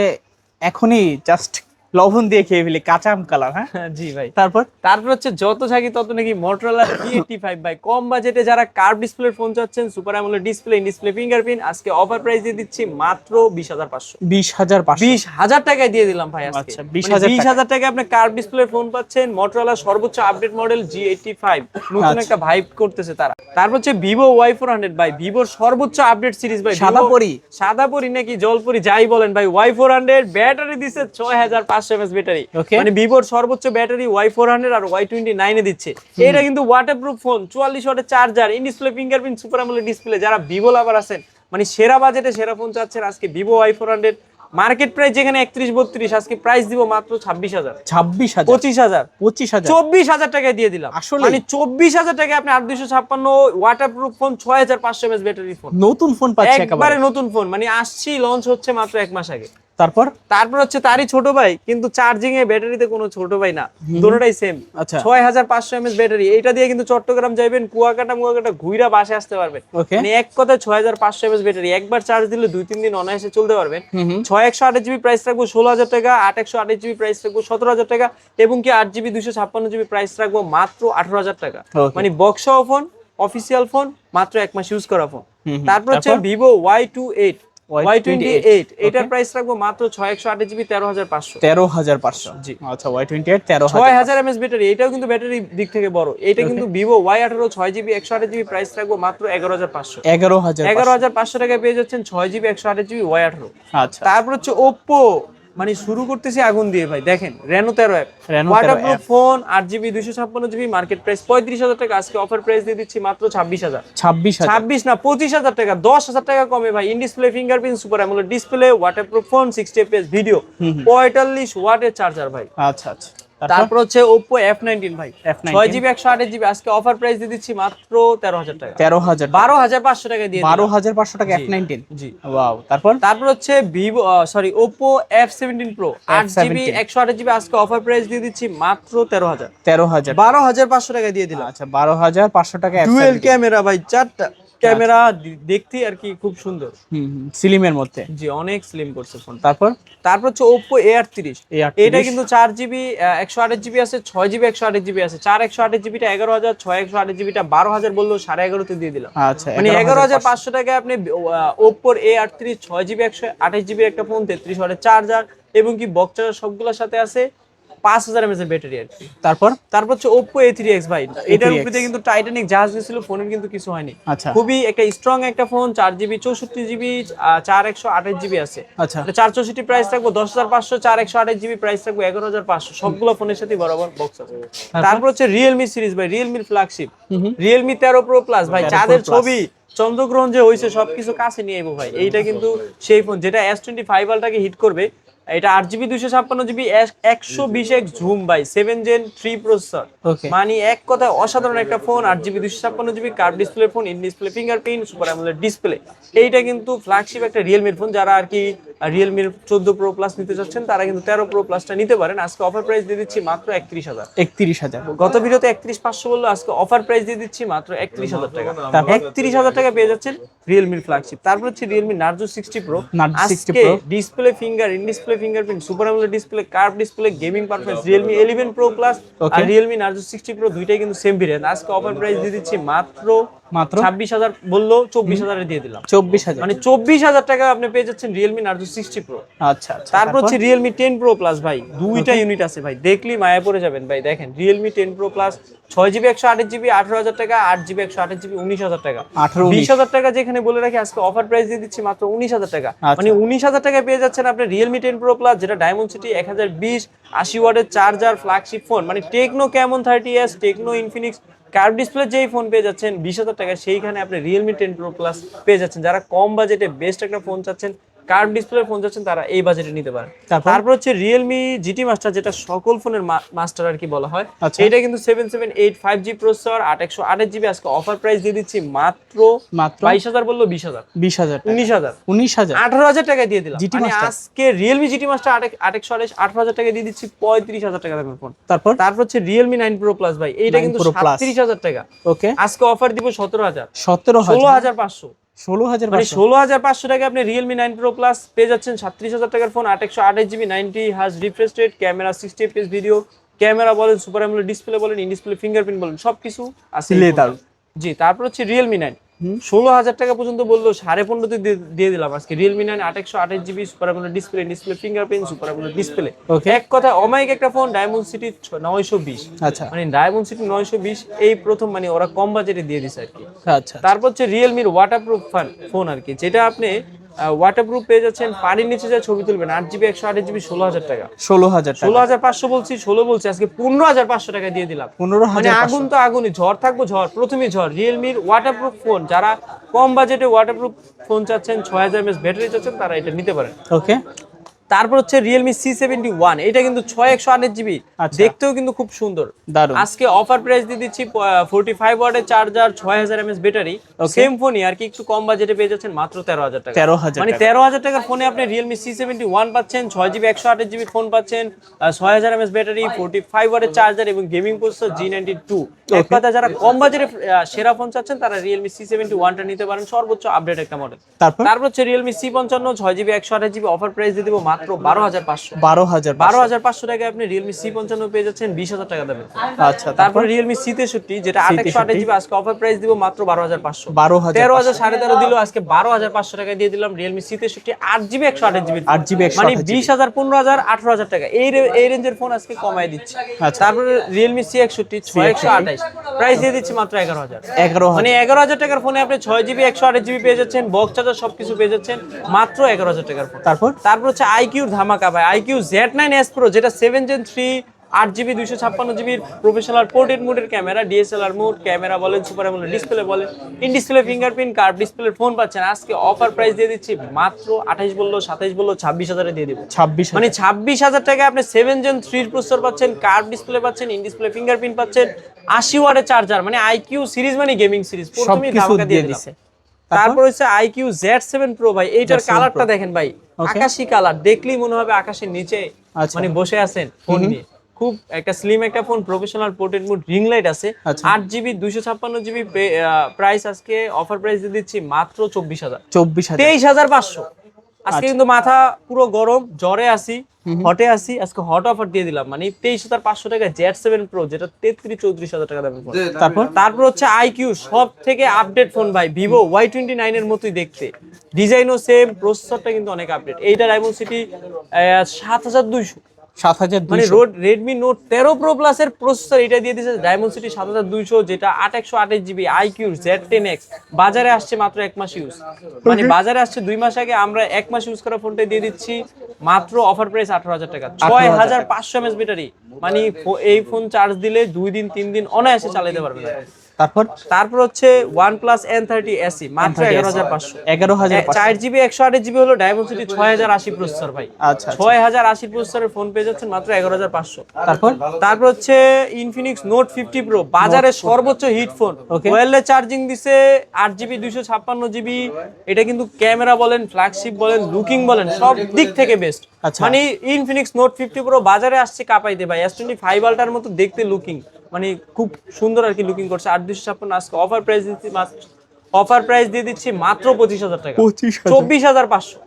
S2: এখনই জাস্ট লবণ দিয়ে খেয়ে ফেলি কাঁচা আম কালার হ্যাঁ?
S1: জি ভাই।
S2: তারপর?
S1: তারপর হচ্ছে যত থাকি তত নাকি মোটরোলা টি এইটটি ফাইভ ভাই। কম বাজেটে যারা কার্ভ ডিসপ্লের ফোন চাচ্ছেন super AMOLED display display fingerprint আজকে অফার প্রাইস দিয়ে দিচ্ছি মাত্র বিশ হাজার পাঁচশো।
S2: বিশ হাজার
S1: বিশ হাজার টাকায় দিয়ে দিলাম ভাই
S2: আচ্ছা, 20,000
S1: বিশ হাজার টাকায় আপনি কার্ভ ডিসপ্লে ফোন পাচ্ছেন মোটরোলা সর্বোচ্চ update model G eighty five নতুন
S2: আচ্ছা।
S1: একটা ভাইব করতেছে তারা। তারপর হচ্ছে ভিভো ওয়াই ফোর হান্ড্রেড ভাই। ভিভোর সর্বোচ্চ আপডেট সিরিজ ভাই।
S2: সাদা পরি?
S1: সাদা পরি নাকি জলপরি যাই বলেন ভাই। ওয়াই ফোর হান্ড্রেড ব্যাটারি দিচ্ছে ছয় হাজার পাঁচশো এমএস ব্যাটারি মানে ভিভোর সর্বোচ্চ ব্যাটারি ওয়াই ফোর হান্ড্রেড আর ওয়াই টোয়েন্টি নাইনে দিচ্ছে। এটা কিন্তু ওয়াটারপ্রুফ ফোন চুয়াল্লিশ ওয়াটের charger in display fingerprint super AMOLED display যারা ভিভো লাভার আছেন মানে সেরা বাজেটে সেরা ফোন চাচ্ছেন আজকে Vivo Y four hundred market price যেখানে একত্রিশ বত্রিশ আজকে প্রাইস দিব মাত্র ছাব্বিশ হাজার।
S2: ছাব্বিশ হাজার।
S1: পঁচিশ হাজার।
S2: পঁচিশ হাজার।
S1: চব্বিশ হাজার টাকায় দিয়ে দিলাম।
S2: আসলেই?
S1: মানে চব্বিশ হাজার টাকায় আপনি আট দুশো ছাপ্পান্ন ওয়াটার প্রুফ ফোন ছয় হাজার পাঁচশো এমএস ব্যাটারি ফোন
S2: নতুন ফোন পাচ্ছি
S1: একবারে।
S2: একেবারে
S1: নতুন ফোন মানে আসছি লঞ্চ হচ্ছে মাত্র এক মাস আগে।
S2: তারপর?
S1: তারপর হচ্ছে তারই ছোট ভাই কিন্তু চার্জিং এ ব্যাটারিতে কোনো ছোট ভাই না। দুটোটাই সেম
S2: আচ্ছা।
S1: ছয় হাজার পাঁচশো এমএস ব্যাটারি। এটা দিয়ে কিন্তু চট্টগ্রাম যাইবেন কুয়াকাটা মুয়াকাটা ঘুইরা বাসে আসতে পারবেন। মানে এক কথায় ছয় হাজার পাঁচশো এমএস ব্যাটারি। একবার চার্জ দিলে দুই তিন দিন অনায়াসে চলতে পারবেন। ছয় একশো আঠাশ জিবি প্রাইস রাখব ষোলো হাজার টাকা আট একশো আঠাশ জিবি প্রাইস রাখব সতেরো হাজার টাকা এবং কি আট জিবি দুশো ছাপ্পান্ন জিবি প্রাইস রাখব মাত্র আঠারো হাজার টাকা. মানে বক্স ফোন অফিসিয়াল ফোন মাত্র এক মাস ইউজ করা ফোন। তারপর হচ্ছে Vivo Y two eight Y twenty eight এটার প্রাইস রাখব মাত্র ছয় একশো আঠাশ জিবি তেরো হাজার পাঁচশো।
S2: তেরো হাজার পাঁচশো।
S1: জি।
S2: আচ্ছা ওয়াই টোয়েন্টি এইট তেরো
S1: ছয়
S2: হাজার
S1: এমএস ব্যাটারি এটাও কিন্তু ব্যাটারি দিক থেকে বড়। এটা কিন্তু ভিভো ওয়াই আঠারো ছয় জিবি একশো আট জিবি প্রাইস রাখব মাত্র এগারো হাজার পাঁচশো।
S2: এগারো হাজার
S1: এগারো হাজার পাঁচশো টাকায় পেয়ে যাচ্ছেন ছয় জিবি একশো আট জিবি ওয়াই আঠারো।
S2: আচ্ছা।
S1: তারপর হচ্ছে ওপ্পো মানে শুরু করতেছি আগুন দিয়ে ভাই দেখেন রেনো তেরো অ্যাপ
S2: Reno 13
S1: ওয়াটারপ্রুফ ফোন আট জিবি দুইশো ছাপ্পান্ন জিবি মার্কেট প্রাইস পঁয়ত্রিশ হাজার টাকা। আজকে অফার প্রাইস দিয়ে দিচ্ছি মাত্র ছাব্বিশ হাজার।
S2: ছাব্বিশ
S1: ছাব্বিশ না পঁচিশ হাজার টাকা দশ হাজার টাকা কমে ভাই। In display fingerprint super AMOLED display waterproof phone sixty F video পঁয়তাল্লিশ ওয়াটের চার্জার ভাই।
S2: আচ্ছা আচ্ছা। তারপর?
S1: হচ্ছে ওপ্পো এফ নাইনটিন ভাই।
S2: F19
S1: ছয় জিবি একশো আঠাশ জিবি আজকে অফার প্রাইস দিয়ে দিচ্ছি মাত্র তেরো হাজার টাকা।
S2: তেরো হাজার
S1: বারো হাজার পাঁচশো টাকা দিয়ে
S2: বারো
S1: দিলাম।
S2: হাজার পাঁচশো টাকা এফ নাইনটিন
S1: জি।
S2: ওয়াও তারপর?
S1: তারপর হচ্ছে Vivo sorry Oppo F seventeen pro আট জিবি
S2: F17
S1: একশো আঠাশ জিবি আজকে অফার প্রাইস দিয়ে দিচ্ছি মাত্র তেরো হাজার।
S2: তেরো হাজার।
S1: বারো হাজার পাঁচশো টাকা দিয়ে দিলাম।
S2: আচ্ছা বারো হাজার পাঁচশো টাকা
S1: ডুয়েল ক্যামেরা ভাই চারটা। ক্যামেরা দেখতে আর কি খুব সুন্দর।
S2: সিলিমের মধ্যে।
S1: জি অনেক স্লিম করছে ফোন
S2: তারপর?
S1: তারপর হচ্ছে ওপো এ আটত্রিশ এটা কিন্তু চার জিবি একশো আঠাশ জিবি আছে ছয় জিবি একশো আঠাশ জিবি আছে। চার একশো আঠাশ জিবিটা এগারো হাজার ছয় একশো আঠাশ জিবিটা বারো হাজার বললেও সাড়ে এগারোতে দিয়ে দিলাম।
S2: আচ্ছা
S1: মানে এগারো হাজার পাঁচশো। টাকায় আপনি ওপ্পোর এ আটত্রিশ ছয় জিবি একশো আঠাশ জিবি একটা ফোন তেত্রিশ ওয়াটের চার্জার এবং কি বক্স চার্জার সবগুলোর সাথে আছে। পাঁচ হাজার এমএস এর ব্যাটারি আর কি।
S2: তারপর?
S1: তারপর হচ্ছে ওপ্পো এ থ্রি এক্স ভাই। এটার উপরে কিন্তু টাইটানিক জাহাজ দিয়েছিল ফোনের কিন্তু কিছু হয়নি।
S2: আচ্ছা।
S1: খুবই একটা স্ট্রং একটা ফোন চার জিবি চৌষট্টি জিবি চার একশো আঠাশ জিবি আছে।
S2: আচ্ছা।
S1: চার চৌষট্টি প্রাইস রাখব দশ হাজার পাঁচশো চার একশো আঠাশ জিবি প্রাইস রাখব এগারো হাজার পাঁচশো। সবগুলো ফোনের সাথে বরাবর বক্স আছে। তারপর? হচ্ছে রিয়েলমি সিরিজ ভাই রিয়েলমির ফ্ল্যাগশিপ রিয়েলমি তেরো প্রো প্লাস ভাই
S2: 13
S1: চাঁদের ছবি চন্দ্রগ্রহণ যে হয়েছে সবকিছু কাছে নিয়ে আইবো ভাই। এইটা কিন্তু সেই ফোন যেটা এস টোয়েন্টি ফাইভ আলটাকে হিট করবে এটা আট জিবি দুইশো ছাপ্পান্ন জিবি একশো বিশ এক ঝুম ভাই সেভেন জেন থ্রি প্রসেসর মানে এক কথায় অসাধারণ একটা ফোন আট জিবি দুইশো ছাপ্পান্ন GB curve display phone in display fingerprint super AMOLED display এইটা কিন্তু ফ্ল্যাগশিপ একটা রিয়েলমির ফোন যারা আর কি রিয়েলমির চোদ্দ প্রো প্লাস নিতে চাচ্ছেন তারা কিন্তু তেরো প্রো প্লাসটা নিতে পারেন। আজকে অফার প্রাইস দিয়ে দিচ্ছি মাত্র একত্রিশ হাজার।
S2: একত্রিশ হাজার।
S1: গত ভিডিওতে একত্রিশ পাঁচশো বলল আজকে অফার প্রাইস দিয়ে দিচ্ছি মাত্র একত্রিশ হাজার টাকা। একত্রিশ হাজার টাকা পেয়ে যাচ্ছেন রিয়েলমির ফ্ল্যাগশিপ তারপর হচ্ছে রিয়েলমি নার্জো সিক্সটি প্রো আজকে display finger in display fingerprint super AMOLED display curve display gaming performance Realme eleven pro plus R Realme Narzo sixty pro দুইটাই কিন্তু সেম ভেরিয়েন্ট আজকে অফার প্রাইস দিয়ে দিচ্ছি মাত্র
S2: মাত্র?
S1: ছাব্বিশ হাজার বলল চব্বিশ হাজারে দিয়ে দিলাম।
S2: চব্বিশ হাজার।
S1: মানে চব্বিশ হাজার টাকা আপনি পেয়ে যাচ্ছেন রিয়েলমি নার্জো সিক্সটি প্রো
S2: আচ্ছা
S1: তারপর হচ্ছে রিয়েলমি টেন প্রো প্লাস ভাই দুইটা ইউনিট আছে ভাই দেখলি মায়া পড়ে যাবেন ভাই। দেখেন রিয়েলমি টেন প্রো প্লাস ছয় জিবি একশো আঠাশ জিবি আঠারো হাজার টাকা আট জিবি একশো আঠাশ জিবি উনিশ হাজার টাকা।
S2: আঠারো
S1: বিশ হাজার টাকা যেখানে বলে রাখি আজকে অফার প্রাইস দিয়ে দিচ্ছি মাত্র উনিশ হাজার টাকা।
S2: আচ্ছা।
S1: মানে উনিশ হাজার টাকায় পেয়ে যাচ্ছেন আপনি রিয়েলমি টেন প্রো প্লাস যেটা ডায়মন্ড সিটি এক হাজার বিশ আশি ওয়াটের চার্জার ফ্ল্যাগশিপ ফোন মানে Tecno Camon thirty S Tecno Infinix curve display যেই ফোন পেয়ে যাচ্ছেন, বিশ হাজার টাকা সেইখানে আপনি রিয়েলমি টেন প্রো প্লাস পেয়ে যাচ্ছেন। যারা কম বাজেটে বেস্ট একটা ফোন চাচ্ছেন কার্ভ ডিসপ্লে ফোন চাচ্ছেন তারা এই বাজেটে নিতে পারেন।
S2: তারপর?
S1: হচ্ছে রিয়েলমি জিটি মাস্টার যেটা সকল ফোনের মাস্টার আর কি বলা হয়
S2: আচ্ছা।
S1: এটা কিন্তু seven seven eight five G processor আট একশো আঠাশ জিবি আজকে অফার প্রাইস দিয়ে দিচ্ছি মাত্র
S2: মাত্র
S1: বাইশ হাজার বলল বিশ হাজার।
S2: বিশ হাজার
S1: উনিশ হাজার।
S2: উনিশ হাজার।
S1: আঠারো হাজার টাকা দিয়ে দিলাম। মানে আজকে রিয়েলমি জিটি মাস্টার আট একশো আঠাশ আঠারো হাজার টাকা দিয়ে দিচ্ছি পঁয়ত্রিশ হাজার টাকা দামের ফোন
S2: তারপর?
S1: তারপর হচ্ছে রিয়েলমি নাইন প্রো প্লাস ভাই এইটা কিন্তু সাতত্রিশ হাজার টাকা।
S2: ওকে
S1: আজকে অফার দিব সতেরো হাজার।
S2: সতেরো
S1: ষোলো
S2: হাজার
S1: পাঁচশো।
S2: ষোলো হাজার
S1: মানে। ষোলো হাজার পাঁচশো টাকা আপনি রিয়েলমি নাইন প্রো প্লাস পেয়ে যাচ্ছেন সাতত্রিশ হাজার টাকার ফোন আট একশো আঠাশ জিবি নাইনটি হাজ refresh rate camera sixty FPS video camera বলেন সুপার অ্যামোলেড ডিসপ্লে বলেন ইন ডিসপ্লে ফিঙ্গারপ্রিন্ট বলেন সবকিছু আছে এই জি তারপর হচ্ছে রিয়েলমি নাইন। ষোলো হাজার টাকা পর্যন্ত বলল সাড়ে পনেরোতে দিয়ে- দিলাম আজকে। রিয়েলমি নাইন আট একশো আঠাশ GB super display display fingerprint super display এক কথা অমায়িক একটা ফোন ডায়মন্ড সিটি নয়শো বিশ।
S2: আচ্ছা।
S1: মানে ডায়মন্ড সিটি নয়শো বিশ এই প্রথম মানে ওরা কম বাজেটে দিয়ে দিছে আর কি।
S2: আচ্ছা।
S1: তারপর হচ্ছে রিয়েলমির ওয়াটারপ্রুফ ফোন আর কি যেটা আপনি ওয়াটারপ্রুফ পেয়ে যাচ্ছেন পানির নিচে যা ছবি তুলবেন আট জিবি একশো আট জিবি ষোলো হাজার টাকা।
S2: ষোলো হাজার
S1: ষোলো হাজার পাঁচশো বলছি ষোলো বলছি আজকে পনেরো হাজার পাঁচশো টাকা দিয়ে দিলাম।
S2: পনেরো
S1: মানে আগুন তো আগুনই ঝড় থাকব ঝড় প্রথমেই ঝড়। রিয়েলমির ওয়াটারপ্রুফ ফোন যারা কম বাজেটে ওয়াটারপ্রুফ ফোন চাচ্ছেন ছয় হাজার এমএস ব্যাটারি চাচ্ছেন তারা এটা নিতে পারেন।
S2: ওকে
S1: তারপর হচ্ছে রিয়েলমি সি সেভেন্টি ওয়ান এটা কিন্তু ছয় একশো আঠাশ জিবি
S2: আচ্ছা।
S1: দেখতেও কিন্তু খুব সুন্দর। আজকে অফার প্রাইস দিয়ে দিচ্ছি ফোর্টি ফাইভ ওয়াটের চার্জার ছয় হাজার এমএস ব্যাটারি সেম ফোনই আর কি একটু কম বাজেটে পেয়ে যাচ্ছেন মাত্র তেরো হাজার টাকা।
S2: তেরো হাজার
S1: মানে তেরো হাজার টাকার ফোনে আপনি রিয়েলমি সি সেভেন্টি ওয়ান পাচ্ছেন ছয় জিবি একশো আঠাশ জিবি ফোন পাচ্ছেন ছয় হাজার এমএস ব্যাটারি ফোর্টি ফাইভ ওয়ার্ডের চার্জার এবং gaming processor G ninety two এক কথা যারা কম বাজেটে সেরা ফোন চাচ্ছেন তারা রিয়েলমি সি সেভেন্টি ওয়ানটা নিতে পারেন সর্বোচ্চ আপডেট একটা মডেল
S2: তারপর?
S1: তারপর হচ্ছে রিয়েলমি সি পঞ্চান্ন ছয় জিবি একশো আঠাশ জিবি অফার প্রাইস দিয়ে দেবো মাত্র বারো হাজার পাঁচশো।
S2: বারো হাজার
S1: বারো হাজার পাঁচশো টাকায় আপনি রিয়েলমি সি পঞ্চান্ন পেয়ে যাচ্ছেন বিশ হাজার টাকা দেবেন
S2: আচ্ছা
S1: তারপরে? রিয়েলমি সি তেষট্টি যেটা আট আঠাশ জিবি আজকে অফার প্রাইস দিব মাত্র বারো হাজার পাঁচশো।
S2: বারো হাজার
S1: তেরো হাজার সাড়ে তেরো দিল আজকে বারো হাজার পাঁচশো টাকা দিয়ে দিলাম রিয়েলমি সি তেষট্টি আট জিবি একশো আঠাশ জিবি
S2: আট জিবি
S1: মানে বিশ হাজার পনেরো হাজার আঠারো হাজার টাকা। এই এই রেঞ্জের ফোন আজকে কমায় দিচ্ছে।
S2: আচ্ছা।
S1: তারপরে রিয়েলমি সি একষট্টি ছয় একশো আঠাশ। প্রাইস দিয়ে দিচ্ছি মাত্র এগারো হাজার।
S2: এগারো
S1: মানে এগারো হাজার টাকার ফোনে আপনি ছয় জিবি একশো আঠাশ জিবি পেয়ে যাচ্ছেন বক্স চার্জার সবকিছু পেয়ে যাচ্ছেন মাত্র এগারো হাজার টাকার ফোন
S2: তারপর?
S1: তারপর হচ্ছে আইকিউর ধামাকা ভাই। IQOO Z nine S pro যেটা সেভেন জেন থ্রি আট জিবি দুইশো ছাপ্পান্ন জিবির প্রফেশনাল পোর্টেড মোডের ক্যামেরা ডিএসএলআর মোড ক্যামেরা বলেন সুপার আমোলেড ডিসপ্লে বলেন in display fingerprint curve display phone পাচ্ছেন। আজকে অফার প্রাইস দিয়ে দিচ্ছি মাত্র আঠাইশ বলল সাতাইশ বলল ছাব্বিশ হাজারে দিয়ে দিব।
S2: ছাব্বিশ
S1: মানে ছাব্বিশ হাজার টাকায় আপনি সেভেন জেন থ্রির প্রসেসর পাচ্ছেন কার্ভ ডিসপ্লে পাচ্ছেন ইন ডিসপ্লে ফিঙ্গারপ্রিন্ট পাচ্ছেন আশি ওয়াটের চার্জার মানে আইকিউ সিরিজ মানে গেমিং সিরিজ প্রথমেই ধামাকা
S2: দিয়ে। দিছে।
S1: তারপর হচ্ছে আইকিউ জেড সেভেন প্রো ভাই এইটার কালারটা দেখেন ভাই. আকাশি কালার দেখলেই মনে হবে আকাশের নিচে
S2: আচ্ছা।
S1: মানে বসে আছেন ফোন নিয়ে খুব একটা স্লিম একটা phone professional portrait mode ring light আছে
S2: আচ্ছা।
S1: আট জিবি দুইশো ছাপ্পান্ন জিবি প্রাইস আজকে অফার প্রাইস দিয়ে দিচ্ছি মাত্র চব্বিশ হাজার
S2: চব্বিশ হাজার
S1: তেইশ হাজার পাঁচশো। আজকে কিন্তু মাথা পুরো গরম জ্বরে আসি হটে আসি আজকে হট অফার দিয়ে দিলাম। মানে তেইশ হাজার পাঁচশো টাকা জেড সেভেন প্রো যেটা তেত্রিশ চৌত্রিশ হাজার টাকা দামের ফোন
S2: তারপর?
S1: তারপর হচ্ছে আইকিউ সব থেকে আপডেট ফোন ভাই ভিভো ওয়াই টোয়েন্টি নাইন এর মতোই দেখতে। ডিজাইনও সেম প্রসেসরটা কিন্তু অনেক আপডেট এইটা ডায়মন্ড সিটি সাত হাজার দুইশো।
S2: সাত হাজার
S1: মানে রোড রেডমি নোট তেরো প্রো প্লাসের প্রসেসর এটা দিয়ে দিয়েছে ডায়মন্ড সিটি সাত হাজার দুইশো যেটা আট একশো আঠাশ GB iQOO Z ten X বাজারে আসছে মাত্র এক মাস ইউজ মানে বাজারে আসছে দুই মাস আগে আমরা এক মাস ইউজ করা ফোনটা দিয়ে দিচ্ছি মাত্র অফার প্রাইস আঠারো হাজার টাকা। ছয় হাজার পাঁচশো এমএস ব্যাটারি মানে এই ফোন চার্জ দিলে দুই দিন তিন দিন অনায়াসে চালাতে পারবেন
S2: তারপর?
S1: তারপর হচ্ছে এন থার্টি এসি মাত্র এগারো হাজার পাঁচশো।
S2: এগারো হাজার পাঁচশো।
S1: চার জিবি একশো আঠাশ জিবি হলো ডায়মন্ড সিটি ছয় হাজার আশি প্রসেসর ভাই।
S2: আচ্ছা আচ্ছা।
S1: ছয় হাজার আশি প্রসেসরের ফোন পেয়ে যাচ্ছেন মাত্র এগারো হাজার পাঁচশো।
S2: তারপর?
S1: তারপর হচ্ছে ইনফিনিক্স নোট ফিফটি প্রো বাজারে সর্বোচ্চ হিট ফোন. ওয়েললেস চার্জিং দিছে আট জিবি দুইশো ছাপ্পান্ন জিবি এটা কিন্তু ক্যামেরা বলেন ফ্ল্যাগশিপ বলেন লুকিং বলেন সব দিক থেকে বেস্ট
S2: আচ্ছা।
S1: মানে ইনফিনিক্স নোট ফিফটি প্রো বাজারে আসছে কাপাইতে ভাই। এস টোয়েন্টি ফাইভ আল্টার মতো দেখতে লুকিং মানে খুব সুন্দর আর কি লুকিং করছে। আট দুইশো ছাপ্পান্ন আজকে অফার প্রাইস দিচ্ছি অফার প্রাইস দিয়ে দিচ্ছি মাত্র পঁচিশ হাজার টাকা। চব্বিশ হাজার পাঁচশো।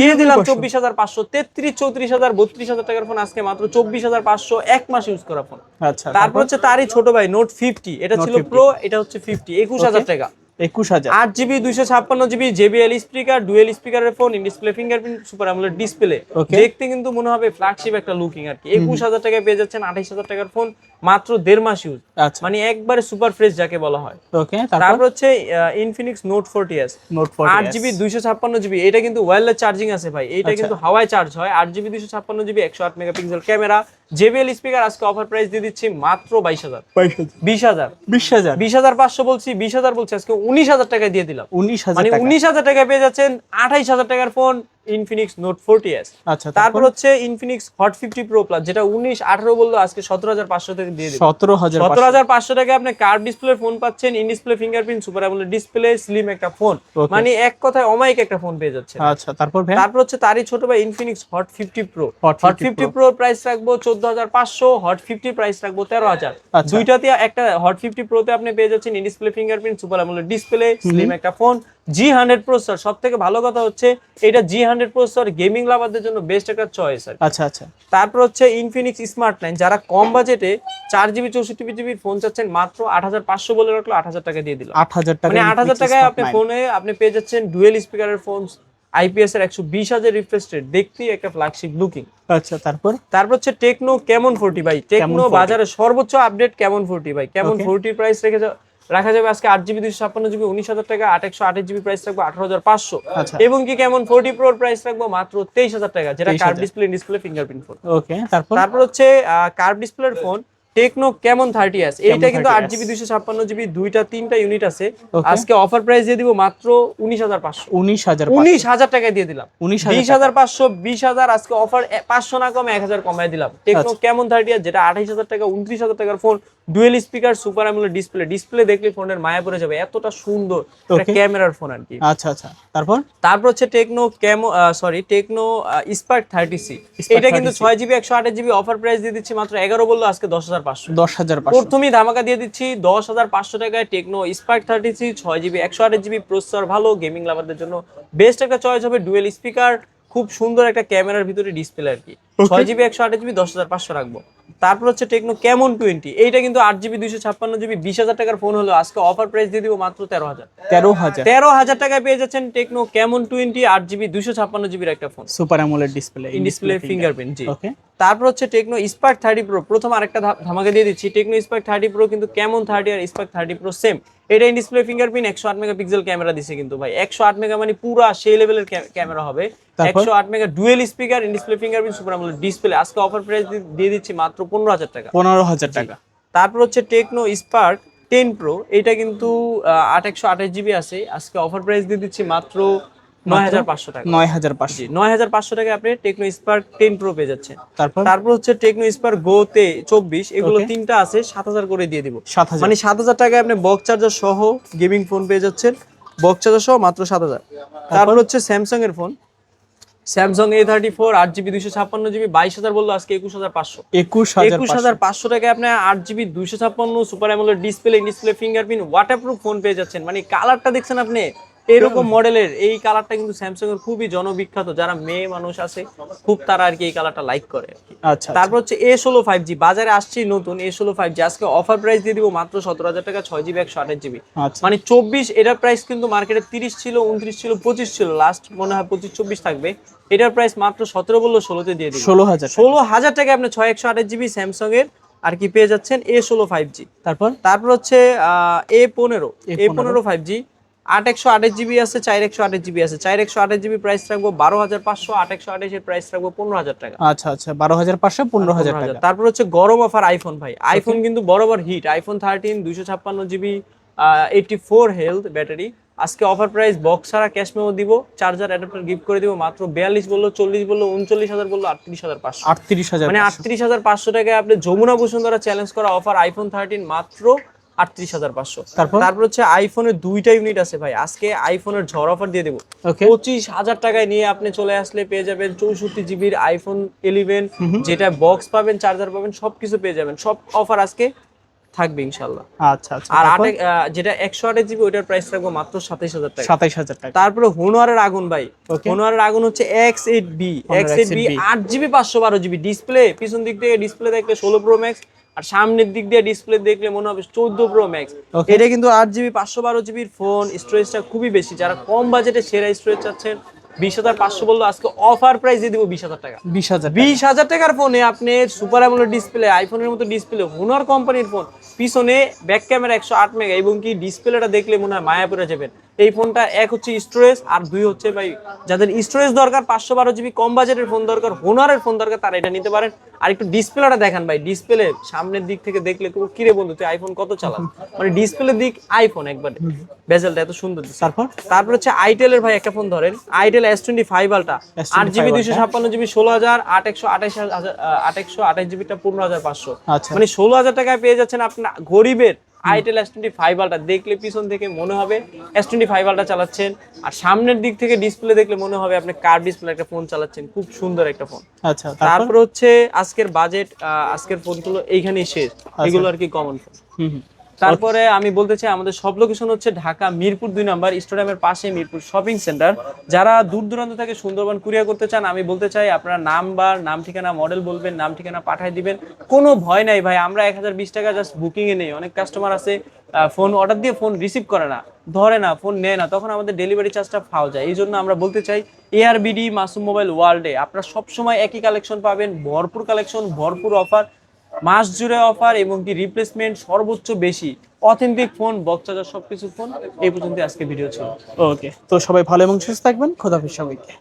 S1: দিয়ে দিলাম চব্বিশ হাজার পাঁচশো তেত্রিশ চৌত্রিশ হাজার বত্রিশ হাজার টাকার ফোন আজকে মাত্র চব্বিশ হাজার পাঁচশো এক মাস ইউজ করা ফোন
S2: আচ্ছা
S1: তারপর হচ্ছে তারই ছোট ভাই নোট ফিফটি এটা ছিল প্রো এটা হচ্ছে ফিফটি একুশ হাজার টাকা।
S2: একুশ হাজার।
S1: আট জিবি দুইশো ছাপ্পান্ন জিবি জেবিএল স্পিকার ডুয়েল স্পিকারের ফোন ডিসপ্লে ফিঙ্গারপ্রিন্ট সুপার আমলের ডিসপ্লে দেখতে কিন্তু মনে হবে ফ্ল্যাগশিপ একটা লুকিং আর কি। একুশ হাজার টাকায় পেয়ে যাচ্ছেন আঠাইশ হাজার টাকার ফোন মাত্র দেড় মাস ইউজ
S2: আচ্ছা।
S1: মানে একবারে সুপার ফ্রেশ যাকে বলা হয়।
S2: ওকে তারপর?
S1: তারপর হচ্ছে ইনফিনিক্স নোট ফোরটি এস আট জিবি দুইশো ছাপ্পান্ন জিবি এটা কিন্তু ওয়্যারলেস চার্জিং আছে ভাই। এটা
S2: আচ্ছা।
S1: কিন্তু হাওয়ায় চার্জ হয়। আট জিবি দুইশো ছাপ্পান্ন জিবি একশো আট মেগাপিক্সেল ক্যামেরা জেবিএল স্পিকার আজকে অফার প্রাইস দিয়ে দিচ্ছি মাত্র বাইশ হাজার। বিশ হাজার।
S2: বিশ হাজার।
S1: বিশ হাজার পাঁচশো বলছি বিশ হাজার বলছি আজকে উনিশ হাজার টাকায় দিয়ে দিলাম।
S2: উনিশ হাজার
S1: মানে উনিশ হাজার টাকায় পেয়ে যাচ্ছেন আঠাইশ হাজার টাকার phone Infinix note forty S
S2: আচ্ছা
S1: তারপর? হচ্ছে Infinix hot fifty pro plus যেটা উনিশ আঠারো বলল আজকে সতেরো হাজার পাঁচশো থেকে দিয়ে
S2: সতেরো হাজার
S1: সতেরো হাজার পাঁচশো টাকা আপনি কার্ভ ডিসপ্লে ফোন পাচ্ছেন ইন ডিসপ্লে ফিঙ্গারপ্রিন্ট সুপার আমলের ডিসপ্লে স্লিম একটা ফোন মানে এক কথায় অমাইক একটা ফোন পেয়ে যাচ্ছে
S2: আচ্ছা তারপর
S1: তারপর হচ্ছে তারই ছোট ভাই Infinix hot fifty pro hot fifty pro price রাখব চোদ্দ হাজার পাঁচশো হট ফিফটি প্রাইস রাখব তেরো হাজার।
S2: আচ্ছা।
S1: দুইটাতে একটা হট ফিফটি প্রোতে আপনি পেয়ে যাচ্ছেন ইন ডিসপ্লে ফিঙ্গারপ্রিন্ট সুপার আমলের ডিসপ্লে স্লিম একটা ফোন জি হান্ড্রেড প্রসেসর সব থেকে ভালো কথা হচ্ছে এটা জি হান্ড্রেড প্রসেসর গেমিং লাভারদের জন্য বেস্ট একটা চয়েস আর
S2: আচ্ছা আচ্ছা।
S1: তারপর হচ্ছে ইনফিনিক্স স্মার্ট নাইন যারা কম বাজেটে চার জিবি চৌষট্টি জিবির ফোন চাচ্ছেন মাত্র আট হাজার পাঁচশো বলে রাখল আট হাজার টাকা দিয়ে দিল।
S2: আট হাজার টাকা
S1: মানে আট হাজার টাকায় আপনি ফোনে আপনি পেয়ে যাচ্ছেন ডুয়েল স্পিকারের ফোন আইপিএস এর একশো বিশ হাজার রিফ্রেশ রেট দেখতেই একটা ফ্ল্যাগশিপ লুকিং
S2: আচ্ছা তারপর?
S1: তারপর হচ্ছে টেকনো কেমন ফোরটি ভাই? টেকনো বাজারে সর্বোচ্চ আপডেট কেমন ফোরটি ভাই? কেমন. ফোরটির প্রাইস রেখে রাখা যাবে আজকে আট জিবি দুইশো ছাপ্পান্ন জিবি উনিশ হাজার টাকা আট একশো আট জিবি প্রাইস রাখব আঠারো হাজার পাঁচশো।
S2: আচ্ছা।
S1: এবং কি কেমন? ফোরটি প্রোর প্রাইস রাখব মাত্র তেইশ হাজার টাকা যেটা
S2: 23,000
S1: curve display display fingerprint phone
S2: okay তারপর?
S1: তারপর হচ্ছে কার্ড ডিসপ্লের phone Tecno Camon thirty S এইটা কিন্তু আট জিবি দুইশো ছাপ্পান্ন জিবি দুইটা তিনটা ইউনিট আছে। আজকে অফার প্রাইস দিয়ে দিব মাত্র উনিশ হাজার পাঁচশো।
S2: উনিশ হাজার
S1: উনিশ হাজার টাকায় দিয়ে দিলাম।
S2: উনিশ
S1: বিশ
S2: হাজার
S1: পাঁচশো বিশ হাজার আজকে অফার পাঁচশো না কমে এক হাজার কমায় দিলাম। টেকনো
S2: আচ্ছা।
S1: কেমন থার্টি এস যেটা আঠাইশ হাজার টাকা উনত্রিশ হাজার টাকার ফোন ডুয়েল স্পিকার সুপার আমুলের ডিসপ্লে ডিসপ্লে দেখলে ফোনের মায়া পড়ে যাবে এতটা সুন্দর. ক্যামেরার ফোন আর কি
S2: আচ্ছা আচ্ছা। তারপর?
S1: তারপর হচ্ছে Tecno Camon sorry Tecno Spark thirty C এটা কিন্তু ছয় জিবি একশো আঠাশ জিবি অফার প্রাইস দিয়ে দিচ্ছি মাত্র এগারো বলল আজকে দশ হাজার পাঁচশো।
S2: দশ হাজার
S1: প্রথমেই ধামাকা দিয়ে দিচ্ছি দশ হাজার পাঁচশো টাকায় টেকনো স্পার্ক থার্টি থ্রি ছয় জিবি একশো আট জিবি প্রসেসর ভালো গেমিং লাভারদের জন্য। বেস্ট একটা চয়েস হবে ডুয়েল স্পিকার খুব সুন্দর একটা ক্যামেরার ভিতরে ডিসপ্লে আর কি। ছয় জিবি একশো আট জিবি দশ হাজার পাঁচশো রাখব। তারপর হচ্ছে টেকনো কেমন টোয়েন্টি এইটা কিন্তু আট জিবি দুইশো ছাপ্পান্ন জিবি বিশ হাজার টাকার ফোন হলো আজকে অফার প্রাইস দিয়ে দিব মাত্র তেরো হাজার।
S2: তেরো হাজার।
S1: তেরো হাজার টাকায় পেয়ে যাচ্ছেন টেকনো কেমন টোয়েন্টি আট জিবি দুইশো ছাপ্পান্ন জিবির একটা phone
S2: super AMOLED display
S1: display fingerprint জি।
S2: ওকে
S1: তারপর হচ্ছে টেকনো স্পার্ক থার্টি প্রো প্রথম আরেকটা ধামাকা দিয়ে দিচ্ছি। টেকনো স্পার্ক থার্টি প্রো কিন্তু কেমন থার্টি আর স্পার্ক থার্টি প্রো সেম এটা ইন ডিসপ্লে ফিঙ্গারপ্রিন্ট একশো আট মেগা পিক্সেল ক্যামেরা দিছে কিন্তু ভাই। একশো আট মেগা মানে পুরো সেই লেভেলের ক্যামেরা হবে। একশো আট mega dual speaker in display fingerprint super আমলের ডিসপ্লে আজকে অফার প্রাইস দিয়ে দিচ্ছি মাত্র পনেরো হাজার টাকা।
S2: পনেরো হাজার টাকা।
S1: তারপর হচ্ছে টেকনো স্পার্ক টেন প্রো এটা কিন্তু আট একশো আঠাশ জিবি আছে। আজকে অফার প্রাইস দিয়ে দিচ্ছি মাত্র
S2: তারপর?
S1: হচ্ছে টেকনো স্পার চব্বিশ এগুলো তিনটা আছে সাত হাজার করে দিয়ে দিব। মানে সাত হাজার টাকায় আপনি বক্স চার্জার সহ গেমিং ফোন পেয়ে যাচ্ছেন। বক্স চার্জার সহ মাত্র সাত হাজার। তারপর? হচ্ছে স্যামসাং এর phone Samsung A thirty four আট জিবি দুইশো ছাপ্পান্ন জিবি বাইশ হাজার বলল আজকে একুশ হাজার পাঁচশো।
S2: একুশ
S1: একুশ হাজার পাঁচশো টাকায় আপনি আট জিবি দুইশো ছাপ্পান্ন super AMOLED display display fingerprint waterproof phone পেয়ে যাচ্ছেন। মানে কালারটা দেখছেন আপনি। এরকম মডেলের এই কালারটা কিন্তু স্যামসাং এর খুবই জনবিখ্যাত। যারা মেয়ে মানুষ আছে খুব তারা আর কি এই কালারটা লাইক করে
S2: আচ্ছা
S1: তারপর হচ্ছে এ ষোলো ফাইভ জি বাজারে আসছে নতুন এ ষোলো ফাইভ জি আজকে অফার প্রাইস দিয়ে দিব মাত্র সতেরো হাজার টাকা ছয় জিবি একশো আঠাশ জিবি
S2: আচ্ছা।
S1: মানে চব্বিশ এটার প্রাইস কিন্তু মার্কেটে তিরিশ ছিল উনত্রিশ ছিল পঁচিশ ছিল। লাস্ট মনে হয় পঁচিশ চব্বিশ থাকবে। এটার প্রাইস মাত্র সতেরো বলল ষোলোতে দিয়ে দিব।
S2: ষোলো হাজার
S1: ষোলো হাজার টাকা আপনি ছয় একশো আঠাশ জিবি স্যামসাং এর আর কি পেয়ে যাচ্ছেন এ ষোলো ফাইভ জি
S2: তারপর?
S1: তারপর হচ্ছে এ পনেরো। এ
S2: A15
S1: পনেরো ফাইভ জি আট একশো আঠাশ জিবি আছে চার একশো আঠাশ জিবি আছে। চার একশো আঠাশ জিবি প্রাইস রাখব বারো হাজার পাঁচশো আট একশো আঠাশের প্রাইস রাখব পনেরো হাজার টাকা।
S2: আচ্ছা আচ্ছা বারো হাজার পাঁচশো পনেরো হাজার টাকা।
S1: তারপর হচ্ছে গরম অফার আইফোন ভাই। আইফোন কিন্তু বরাবর হিট আইফোন থার্টিন দুইশো ছাপ্পান্ন GB eighty four health battery আজকে অফার প্রাইস বক্স ছাড়া ক্যাশ মেমো দিব। চার্জার অ্যাডাপ্টার গিফট করে দিব। মাত্র বিয়াল্লিশ বলল চল্লিশ বলল উনচল্লিশ হাজার বলল আটত্রিশ হাজার পাঁচশো।
S2: আটত্রিশ হাজার
S1: মানে আটত্রিশ হাজার পাঁচশো টাকায় আপনি যমুনা বসুন্ধরা চ্যালেঞ্জ করা অফার আইফোন থার্টিন মাত্র আটত্রিশ হাজার পাঁচশো।
S2: তারপর?
S1: হচ্ছে আইফোনের দুইটা ইউনিট আছে ভাই। আজকে আইফোনের ঝড় অফার দিয়ে দেবো। পঁচিশ হাজার টাকায় নিয়ে আপনি চলে আসলে পেয়ে যাবেন চৌষট্টি জিবির আইফোন ইলেভেন যেটা বক্স পাবেন চার্জার পাবেন সবকিছু পেয়ে যাবেন। সব অফার আজকে থাকবে ইনশাল্লাহ
S2: আচ্ছা আচ্ছা।
S1: আর আটে যেটা একশো আটের জিবি ওইটার প্রাইস রাখব মাত্র সাতাইশ হাজার টাকা।
S2: সাতাইশ হাজার টাকা।
S1: তারপরে হোনোয়ারের আগুন ভাই. হোনোয়ারের আগুন হচ্ছে X eight B X eight B আট জিবি পাঁচশো বারো জিবি ডিসপ্লে পিছন দিক থেকে ডিসপ্লে দেখলে ষোলো প্রো ম্যাক্স আর সামনের দিক দিয়ে ডিসপ্লে দেখলে মনে হবে চোদ্দ প্রো ম্যাক্স. এটা কিন্তু আট জিবি পাঁচশো বারো জিবির ফোন স্টোরেজটা খুবই বেশি। যারা কম বাজেটে সেরা স্টোরেজ চাচ্ছেন বিশ হাজার পাঁচশো বলল আজকে অফার প্রাইস দিয়ে দিব বিশ হাজার টাকা।
S2: বিশ হাজার
S1: বিশ হাজার টাকার ফোনে আপনি সুপার অ্যামোলেড ডিসপ্লে আইফোনের মতো ডিসপ্লে হুনার কোম্পানির ফোন পিছনে ব্যাক ক্যামেরা একশো আট মেগা এবং কি ডিসপ্লেটা দেখলে মনে হয় মায়া পড়ে যাবেন। এই ফোনটা এক হচ্ছে স্টোরেজ আর দুই হচ্ছে ভাই যাদের স্টোরেজ দরকার পাঁচশো বারো জিবি কম বাজেটের ফোন দরকার হোনারের ফোন দরকার তারা এটা নিতে পারেন। আর একটু ডিসপ্লেটা দেখান ভাই ডিসপ্লে সামনের দিক থেকে দেখলে তো কিরে বন্ধু তুই আইফোন কত চালাস? মানে ডিসপ্লের দিক আইফোন একবারে। বেজেলটা এত সুন্দর
S2: তারপর?
S1: তারপর হচ্ছে আইটেলের ভাই একটা ফোন ধরেন আইটেল এস টোয়েন্টি ফাইভ আলটা আট জিবি দুইশো। ছাপ্পান্ন জিবি ষোলো হাজার আট একশো আঠাশ হাজার আট একশো আঠাশ জিবিটা পনেরো হাজার পাঁচশো।
S2: আচ্ছা।
S1: মানে ষোলো হাজার টাকায় পেয়ে যাচ্ছেন আপনার গরিবের আইটেল এস টোয়েন্টি ফাইভ আলটা দেখলে পিছন থেকে মনে হবে এস টোয়েন্টি ফাইভ আলটা চালাচ্ছেন। আর সামনের দিক থেকে ডিসপ্লে দেখলে মনে হবে আপনি কার ডিসপ্লে একটা ফোন চালাচ্ছেন। খুব সুন্দর একটা ফোন
S2: আচ্ছা তারপর?
S1: হচ্ছে আজকের বাজেট আজকের ফোনগুলো এইখানেই শেষ। এগুলো আর কি কমন ফোন তারপরে আমি বলতে চাই, আমাদের সব লোকেশন হচ্ছে ঢাকা, মিরপুর দুই নাম্বার, স্টেডিয়ামের পাশে মিরপুর শপিং সেন্টার। যারা দূর দূরান্ত থেকে সুন্দরবন কুরিয়ার করতে চান, আমি বলতে চাই আপনারা নাম্বার, নাম ঠিকানা মডেল বলবেন, নাম ঠিকানা পাঠিয়ে দিবেন। কোনো ভয় নাই ভাই, আমরা এক হাজার বিশ টাকা জাস্ট বুকিং এ নেই। অনেক কাস্টমার আছে ফোন অর্ডার দিয়ে ফোন রিসিভ করে না, ধরে না ফোন নেয় না, তখন আমাদের ডেলিভারি চার্জটা ফাও যায়। এই জন্য আমরা বলতে চাই এআরবিডি মাসুম মোবাইল ওয়ার্ল্ডে আপনারা সবসময় একই কালেকশন পাবেন, ভরপুর কালেকশন ভরপুর অফার মাস জুড়ে অফার এবং কি রিপ্লেসমেন্ট সর্বোচ্চ বেশি। অথেন্টিক ফোন বক্সাজার সবকিছু ফোন এই পর্যন্ত আজকে ভিডিও ছিল।
S2: ওকে তো সবাই ভালো এবং সুস্থ থাকবেন। খোদাফিজ সবাইকে।